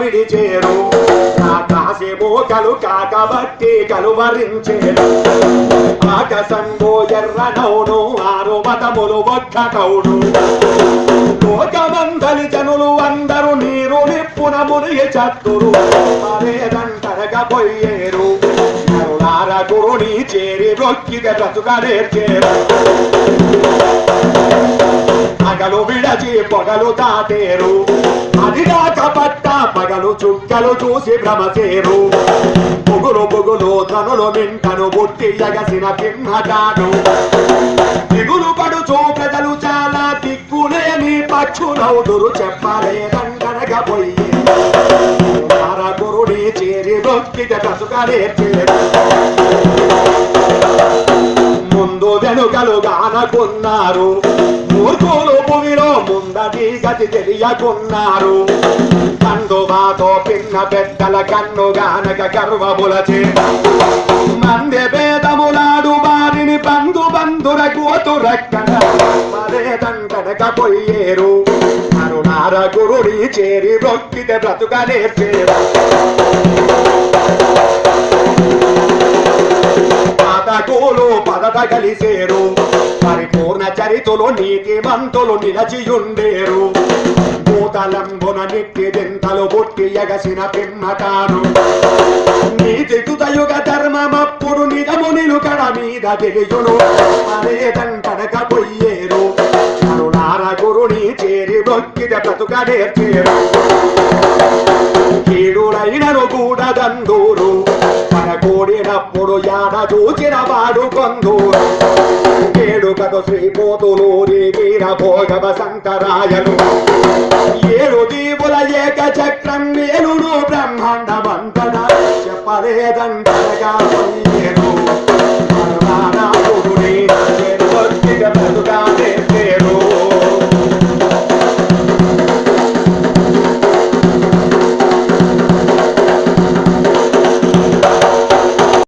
విడిచేరు. నా కాసి కలు కాకబట్టి కలువరించేరు ఆకసంగో ఎర్రనౌను ఆరు మతములు ఒక్కటౌను లోకమందలి జనులు అందరూ నీరు నిప్పున మునిగి చత్తురు. మరేదంటరగబోయేరు కరుణార గురుని చేరి రొక్కిగా బ్రతుక నేర్చేరు. పగలు విడచి పొగలు తాతేరు. అదిగాక పట్ట చుక్కలు చుక్కలు చూసి భ్రమసేరు పొగులు పొగులు తనులు మింటను బుట్టి ఎగసిన పింహటాను దిగులు పడుచు ప్రజలు చాలా దిక్కులేని పక్షులౌదురు చెప్పలేదంటనకపోయి గురుడి చేరి భక్తిక కసుకనే ముందు వెనుకలు గానకున్నారు. మూర్ఖులు భూమిలో ముందటి గతి తెలియకున్నారు. కందువాతో పెద్దల కన్ను గానక గర్వములచే మంది భేదములాడు వారిని బంధు బంధుర కూతురక్కన మరేదంటనక పోయేరు కరుణార గురుడి చేరి భక్తిత బ్రతుక నేర్చేరు పాతకోలు పదట కలిసేరు. పరిపూర్ణ చరితులు నీతి మంతులు నిలచియుండేరు. భూతలంబున నిట్టి దింతలు బుట్టి ఎగసిన పిమ్మటాను. నీతి తుదయుగ ధర్మమప్పుడు నిజము నిలుకడ మీద తెలియును. అనేదంటనక పొయ్యేరు. కరుణార గురుని చేరి బొక్కిద బ్రతుక నేర్చేరు. కీడుడైనను కూడదందూరు మన కూడినప్పుడు యాడ చూచిన వాడు కొందూరు. కేడుకతో శ్రీపోతులూరి వీర భోగవ శంకరాయలు ఏడు దీవుల ఏక చక్రం వేలుడు బ్రహ్మాండమంతట చెప్పలేదంటగా